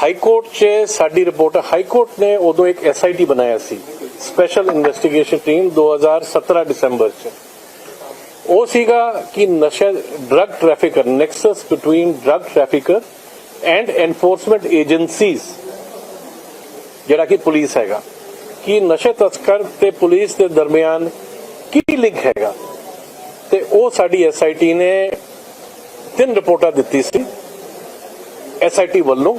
High court 'ਚ ਸਾਡੀ report high court ਨੇ ਉਦੋਂ ਇੱਕ ਐਸਆਈਟੀ ਬਣਾਇਆ ਸੀ ਸਪੈਸ਼ਲ ਇਨਵੈਸਟੀਗੇਸ਼ਨ ਟੀਮ 2017 ਦਸੰਬਰ 'ਚ। ਉਹ ਸੀਗਾ ਕਿ ਨਸ਼ਾ drug trafficker nexus between drug trafficker and enforcement agencies ਜਿਹੜਾ ਕਿ ਪੁਲਿਸ ਹੈਗਾ, ਕਿ ਨਸ਼ੇ ਤਸਕਰ ਤੇ ਪੁਲਿਸ ਦੇ ਦਰਮਿਆਨ ਕੀ ਲਿੰਕ ਹੈਗਾ। ਤੇ ਉਹ ਸਾਡੀ ਐਸਆਈਟੀ ਨੇ ਤਿੰਨ ਰਿਪੋਰਟਾਂ ਦਿੱਤੀ ਸੀ ਐਸਆਈਟੀ ਵੱਲੋਂ।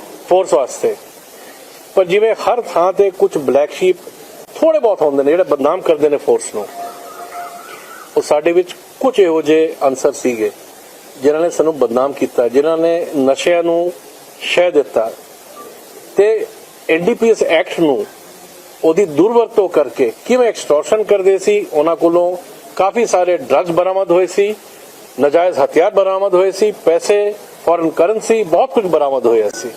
ਫੋਰਸ ਵਾਸਤੇ। ਪਰ ਜਿਵੇਂ ਹਰ ਥਾਂ ਤੇ ਕੁਝ ਬਲੈਕ ਸ਼ੀਪ ਥੋੜੇ ਬਹੁਤ ਹੁੰਦੇ ਨੇ, ਜਿਹੜੇ ਬਦਨਾਮ ਕਰਦੇ ਨੇ ਫੋਰਸ ਨੂੰ। ਉਹ ਸਾਡੇ ਵਿੱਚ ਕੁਝ ਇਹੋ ਜਿਹੇ ਅਨਸਰ ਸੀਗੇ, ਜਿਨ੍ਹਾਂ ਨੇ ਸਾਨੂੰ ਬਦਨਾਮ ਕੀਤਾ, ਜਿਨ੍ਹਾਂ ਨੇ ਨਸ਼ਿਆਂ ਨੂੰ ਸ਼ਹਿ ਦਿੱਤਾ। ਤੇ ਐਨਡੀਪੀਐਸ ਐਕਟ ਨੂੰ ਉਹਦੀ ਦੁਰਵਰਤੋਂ ਕਰਕੇ ਕਿਵੇਂ ਐਕਸਟੋਰਸ਼ਨ ਕਰਦੇ ਸੀ, ਉਹਨਾਂ ਕੋਲੋਂ ਕਾਫੀ ਸਾਰੇ ਡਰੱਗਸ ਬਰਾਮਦ ਹੋਏ ਸੀ, ਨਜਾਇਜ਼ ਹਥਿਆਰ ਬਰਾਮਦ ਹੋਏ ਸੀ, ਪੈਸੇ ਫੋਰਨ ਕਰੰਸੀ ਬਹੁਤ ਕੁਝ ਬਰਾਮਦ ਹੋਇਆ ਸੀ।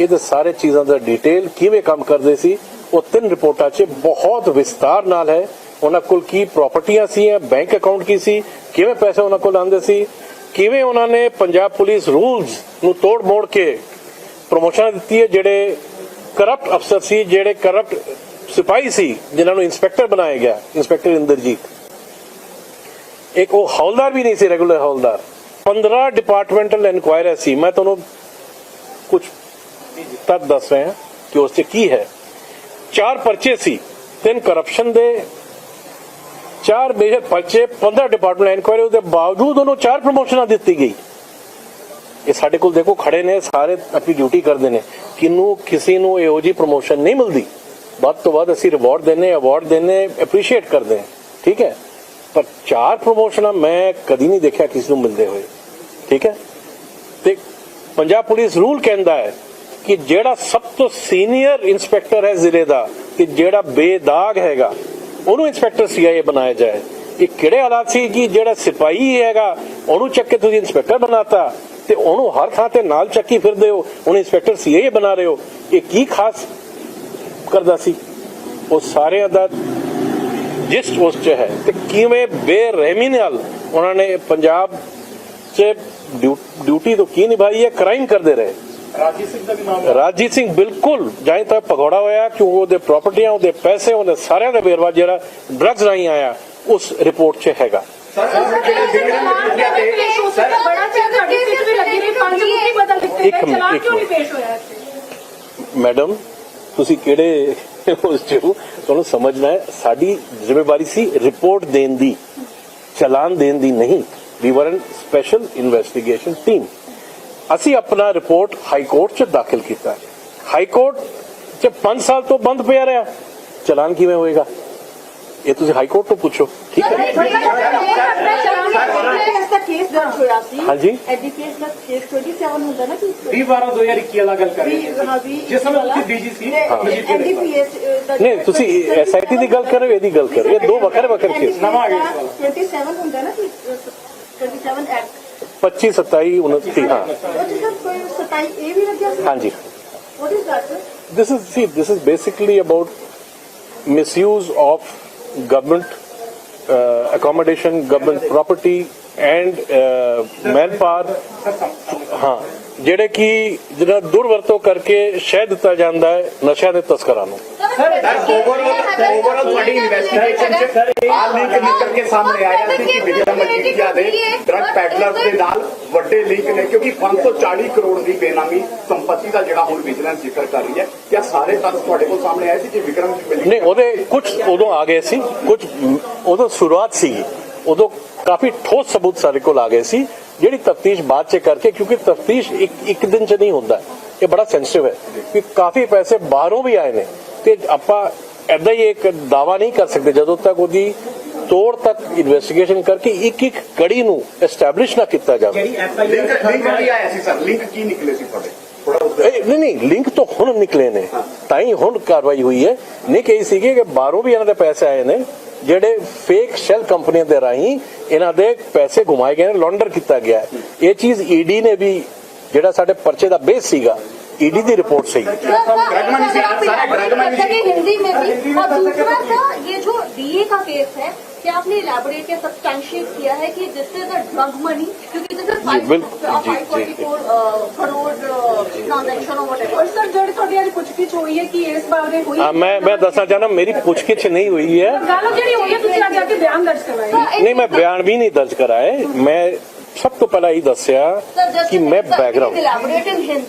ਇਹਦੇ ਸਾਰੇ ਚੀਜ਼ਾਂ ਦਾ ਡਿਟੇਲ ਕਿਵੇਂ ਕੰਮ ਕਰਦੇ ਸੀ, ਉਹ ਤਿੰਨ ਰਿਪੋਰਟਾਂ 'ਚ ਬਹੁਤ ਵਿਸਤਾਰ ਨਾਲ ਹੈ। ਉਹਨਾਂ ਕੋਲ ਕੀ ਪ੍ਰਾਪਰਟੀਆਂ ਸੀ ਬੈਂਕ ਅਕਾਊਂਟ ਕੀ ਸੀ, ਕਿਵੇਂ ਪੈਸੇ ਉਹਨਾਂ ਕੋਲ ਆਉਂਦੇ ਸੀ, ਕਿਵੇਂ ਉਹਨਾਂ ਨੇ ਪੰਜਾਬ ਪੁਲਿਸ ਰੂਲਸ ਨੂੰ ਤੋੜ ਮੋੜ ਕੇ ਪ੍ਰੋਮੋਸ਼ਨ ਦਿੱਤੀ ਹੈ, ਜਿਹੜੇ ਕਰਪਟ ਅਫਸਰ ਸੀ, ਜਿਹੜੇ ਕਰਪਟ ਸਿਪਾਹੀ ਸੀ, ਜਿਨ੍ਹਾਂ ਨੂੰ ਇੰਸਪੈਕਟਰ ਬਣਾਇਆ ਗਿਆ ਇੰਸਪੈਕਟਰ ਇੰਦਰਜੀਤ। ਇੱਕ ਉਹ ਹੌਲਦਾਰ ਵੀ ਨਹੀਂ ਸੀ ਰੈਗੂਲਰ ਹੌਲਦਾਰ। 15 ਡਿਪਾਰਟਮੈਂਟਲ ਇਨਕੁਆਇਰੀ ਸੀ। ਮੈਂ ਤੁਹਾਨੂੰ ਕੁਝ ਤੱਥ ਦੱਸ ਰਿਹਾ ਕਿ ਉਸ 'ਚ ਕੀ ਹੈ। ਚਾਰ ਪਰਚੇ ਸੀ, ਤਿੰਨ ਕਰਪਸ਼ਨ ਦੇ, ਚਾਰ ਮੇਜਰ ਪਰਚੇ 15 ਡਿਪਾਰਟਮੈਂਟ ਇਨਕੁਆਇਰੀ ਉਹਦੇ ਬਾਵਜੂਦ ਉਹਨੂੰ ਚਾਰ ਪ੍ਰਮੋਸ਼ਨਾਂ ਦਿੱਤੀ ਗਈ। ਇਹ ਸਾਡੇ ਕੋਲ ਦੇਖੋ ਖੜੇ ਨੇ, ਸਾਰੇ ਆਪਣੀ ਡਿਊਟੀ ਕਰਦੇ ਨੇ। ਕਿਨੂੰ ਕਿਸੇ ਨੂੰ ਇਹੋ ਜੀ ਪ੍ਰਮੋਸ਼ਨ ਨਹੀਂ ਮਿਲਦੀ। ਵੱਧ ਤੋਂ ਵੱਧ ਅਸੀਂ ਰਿਵਾਰਡ ਦਿੰਨੇ ਅਵਾਰਡ ਦਿੰਨੇ ਅਪਰੀਸ਼ੀਏਟ ਕਰਦੇ ਹਾਂ। ਠੀਕ ਹੈ? ਪਰ ਚਾਰ ਪ੍ਰਮੋਸ਼ਨਾਂ ਮੈਂ ਕਦੀ ਨਹੀਂ ਦੇਖਿਆ ਕਿਸੇ ਨੂੰ ਮਿਲਦੇ ਹੋਏ। ਠੀਕ ਹੈ? ਤੇ ਪੰਜਾਬ ਪੁਲਿਸ ਰੂਲ ਕਹਿੰਦਾ ਹੈ ਕਿ ਜਿਹੜਾ ਸਭ ਤੋਂ ਸੀਨੀਅਰ ਇਨਸਪੈਕਟਰ ਹੈ ਜ਼ਿਲ੍ਹੇ ਦਾ ਕਿ ਜਿਹੜਾ ਬੇਦਾਗ ਹੈਗਾ, ਉਹਨੂੰ ਇਨਸਪੈਕਟਰ ਸੀਆਈਏ ਬਣਾਇਆ ਜਾਏ। ਇਹ ਕਿਹੜੇ ਹਾਲਾਤ ਸੀ ਕਿ ਜਿਹੜਾ ਸਿਪਾਹੀ ਹੈਗਾ, ਉਹਨੂੰ ਚੱਕ ਕੇ ਤੁਸੀਂ ਇਨਸਪੈਕਟਰ ਬਣਾਤਾ ਤੇ ਉਹਨੂੰ ਹਰ ਥਾਂ ਤੇ ਨਾਲ ਚੱਕੀ ਫਿਰਦੇ ਹੋ ਉਹਨੂੰ ਇਨਸਪੈਕਟਰ ਸੀਆਈਏ ਬਣਾ ਰਹੇ ਹੋ। ਇਹ ਕੀ ਖਾਸ ਕਰਦਾ ਸੀ? ਉਹ ਸਾਰਿਆਂ ਦਾ ਜਿਸ ਉਸ ਚ ਹੈ। ਤੇ ਕਿਵੇਂ ਬੇਰਹਿਮੀ ਨਾਲ ਉਹਨਾਂ ਨੇ ਪੰਜਾਬ 'ਚ ਡਿਊਟੀ ਤੋਂ ਕੀ ਨਿਭਾਈ ਹੈ, ਕ੍ਰਾਈਮ ਕਰਦੇ ਰਹੇ। ਰਾਜੀ ਸਿੰਘ ਦਾ ਵੀ ਨਾਮ ਰਾਜੀਤ ਸਿੰਘ ਬਿਲਕੁਲ ਜਾਇ ਤੱਕ ਭਗੌੜਾ ਹੋਇਆ ਕਿ ਉਹਦੇ ਪ੍ਰਾਪਰਟੀਆਂ ਉਹਦੇ ਪੈਸੇ ਉਹਦੇ ਸਾਰਿਆਂ ਦਾ ਵੇਰਵਾ ਜਿਹੜਾ ਡਰੱਗਸ ਰਾਹੀਂ ਆਇਆ ਉਸ ਰਿਪੋਰਟ 'ਚ ਹੈਗਾ। ਬੜਾ ਚਿਰ ਤੁਹਾਡੀ ਸੀਟ ਵੀ ਲੱਗੀ ਰਹੀ ਪੰਜ ਮੁੱਢੀ ਬਦਲ ਦਿੱਤੇ ਇੱਕ ਗਏ ਮਿੰਟ, ਚਲਾਨ ਇੱਕ ਕਿਉਂ ਨਹੀਂ ਮਿੰਟ। ਪੇਸ਼ ਹੋਇਆ ਇੱਥੇ? ਮੈਡਮ ਤੁਸੀਂ ਕਿਹੜੇ ਉਸ ਚ? ਤੁਹਾਨੂੰ ਸਮਝਣਾ ਹੈ ਸਾਡੀ ਜ਼ਿੰਮੇਵਾਰੀ ਸੀ ਰਿਪੋਰਟ ਦੇਣ ਦੀ ਚਲਾਨ ਦੇਣ ਦੀ ਨਹੀਂ। ਵੀ ਵਰ ਐਨ ਸਪੈਸ਼ਲ ਇਨਵੈਸਟੀਗੇਸ਼ਨ ਟੀਮ ਅਸੀਂ ਆਪਣਾ ਰਿਪੋਰਟ ਹਾਈ ਕੋਰਟ ਚ ਦਾਖਲ ਕੀਤਾ ਹਾਈ ਕੋਰਟ ਚ 5 ਸਾਲ ਤੋਂ ਬੰਦ ਪਿਆ ਰਿਹਾ। ਚਲਾਨ ਕਿਵੇਂ ਹੋਏਗਾ? ਇਹ ਤੁਸੀਂ ਹਾਈ ਕੋਰਟ ਤੋਂ ਪੁੱਛੋ ਠੀਕ ਹੈ? ਹਾਂਜੀ। ਐਡੀਕੇਸ ਦਾ ਕੇਸ 27 ਹੁੰਦਾ ਨਾ ਕਿ 20 12 2021 ਵਾਲਾ ਗੱਲ ਕਰ ਰਹੇ ਹਾਂ ਜਿਸ ਸਮੇਂ ਤੁਸੀਂ ਡੀਜੀ ਸੀ ਐਨਡੀਪੀਐਸ ਦਾ ਨਹੀਂ ਤੁਸੀਂ ਐਸਆਈਟੀ ਦੀ ਗੱਲ ਕਰ ਰਹੇ ਹੋ ਇਹਦੀ ਗੱਲ ਕਰ ਰਹੇ ਇਹ ਦੋ ਵੱਖਰੇ ਵੱਖਰੇ ਕੇਸ ਨਵਾਂ ਆ ਗਿਆ ਇਸ ਵਾਲਾ। 27 ਹੁੰਦਾ ਨਾ ਕਿ 27 ਐਕਟ 25 27 29 ਹਾਂ ਉਹ ਜਿਹੜਾ ਕੋਈ 27 ਇਹ ਵੀ ਲੱਗਿਆ ਸੀ ਹਾਂਜੀ what is that this is see this is basically about misuse of government uh, accommodation government property and uh, manpower ਹਾਂ ਜਿਹੜੇ ਕਿ ਜਿਹੜਾ ਦੁਰਵਰਤੋਂ ਕਰਕੇ ਸ਼ਹਿ ਦਿੱਤਾ ਜਾਂਦਾ ਹੈ ਨਸ਼ਿਆਂ ਦੇ ਤਸਕਰਾਂ ਨੂੰ ਸਰ ਓਵਰਆਲ ਓਵਰਆਲ ਤੁਹਾਡੀ ਇਨਵੈਸਟੀਗੇਸ਼ਨ ਚ ਆ ਲਿੰਕ ਨਿਕਲ ਕੇ ਸਾਹਮਣੇ ਆਇਆ ਸੀ ਕਿ ਵਿਜੇ ਮਜੀਠੀਆ ਦੇ ਡਰਗ ਪੈਡਲਰਸ ਦੇ ਨਾਲ ਵੱਡੇ ਲਿੰਕ ਨੇ ਕਿਉਂਕਿ 540 ਕਰੋੜ ਦੀ ਬੇਨਾਮੀ ਸੰਪਤੀ ਦਾ ਜਿਹੜਾ ਹੁਣ ਵਿਜੀਲੈਂਸ ਜ਼ਿਕਰ ਕਰ ਰਹੀ ਹੈ ਕਿਆ ਸਾਰੇ ਤੱਥ ਤੁਹਾਡੇ ਕੋਲ ਸਾਹਮਣੇ ਆਏ ਸੀ ਕਿ ਵਿਕਰਮ ਨਹੀਂ ਉਹਦੇ ਕੁਝ ਉਦੋਂ ਆ ਗਏ ਸੀ ਕੁਝ ਉਦੋਂ ਸ਼ੁਰੂਆਤ ਸੀ ਉਦੋਂ ਕਾਫੀ ਠੋਸ ਸਬੂਤ ਸਾਡੇ ਕੋਲ ਆ ਗਏ ਸੀ ਜਿਹੜੀ ਤਫਤੀਸ਼ ਬਾਅਦ ਚ ਕਰਕੇ ਕਿਉਂਕਿ ਤਫਤੀਸ਼ ਇੱਕ ਇੱਕ ਦਿਨ ਚ ਨਹੀਂ ਹੁੰਦਾ ਇਹ ਬੜਾ ਸੈਂਸਿਟਿਵ ਹੈ ਕਿ ਕਾਫੀ ਪੈਸੇ ਬਾਹਰੋਂ ਵੀ ਆਏ ਨੇ ਤੇ ਆਪਾਂ ਐਦਾਂ ਹੀ ਇੱਕ ਦਾਵਾ ਨਹੀਂ ਕਰ ਸਕਦੇ ਜਦੋਂ ਤੱਕ ਉਹਦੀ ਤੋੜ ਤੱਕ ਇਨਵੈਸਟੀਗੇਸ਼ਨ ਕਰਕੇ ਇੱਕ ਇੱਕ ਕੜੀ ਨੂੰ ਐਸਟੈਬਲਿਸ਼ ਨਾ ਕੀਤਾ ਜਾਵੇ। ਜਿਹੜੀ ਐਫਆਈਆਰ ਲਿੰਕ ਕੀ ਆਇਆ ਸੀ ਸਰ ਲਿੰਕ ਕੀ ਨਿਕਲੇ ਸੀ ਤੁਹਾਡੇ? ਨਹੀਂ ਨਹੀਂ ਲਿੰਕ ਤਾਂ ਹੁਣ ਨਿਕਲੇ ਨੇ। ਤਾਂ ਹੀ ਹੁਣ ਕਾਰਵਾਈ ਹੋਈ ਹੈ। ਨਹੀਂ ਕਹੀ ਸੀਗੀ ਕਿ ਬਾਹਰੋਂ ਵੀ ਇਹਨਾਂ ਦੇ ਪੈਸੇ ਆਏ ਨੇ ਜਿਹੜੇ ਫੇਕ ਸ਼ੈਲ ਕੰਪਨੀਆਂ ਦੇ ਰਾਹੀਂ ਇਹਨਾਂ ਦੇ ਪੈਸੇ ਘੁਮਾਏ ਗਏ ਨੇ ਲੌਂਡਰ ਕੀਤਾ ਗਿਆ ਹੈ। ਇਹ ਚੀਜ਼ ਈਡੀ ਨੇ ਵੀ ਜਿਹੜਾ ਸਾਡੇ ਪਰਚੇ ਦਾ ਬੇਸ ਸੀਗਾ ईडी की रिपोर्ट सही ड्रगमनी से आप सारे ड्रगमनी से हिंदी में भी और दूसरा था ये जो डीए का केस है कि आपने इलेबोरेट या सब्सटैंशिएट किया है कि this is a drug money क्योंकि दिस इज बिल्कुल, जी, five forty four crore transaction और वट ਔਰ ਸਰ ਜਿਹੜੀ ਤੁਹਾਡੀ ਅੱਜ ਪੁੱਛਗਿੱਛ ਹੋਈ ਹੈ ਕਿ ਇਸ ਬਾਰੇ ਹੋਈ हाँ, मैं मैं दसना चाहना मेरी पूछगिछ नहीं हुई है ਗੱਲ ਜਿਹੜੀ ਹੋਈ ਹੈ ਤੁਸੀਂ ਅੱਜ ਆ ਕੇ ਬਿਆਨ ਦਰਜ ਕਰਵਾਇਆ नहीं मैं बयान भी नहीं दर्ज कराए मैं सब तो पहला ही दसिया कि मैं बैकग्राउंड इलेबोरेट इन हिंदी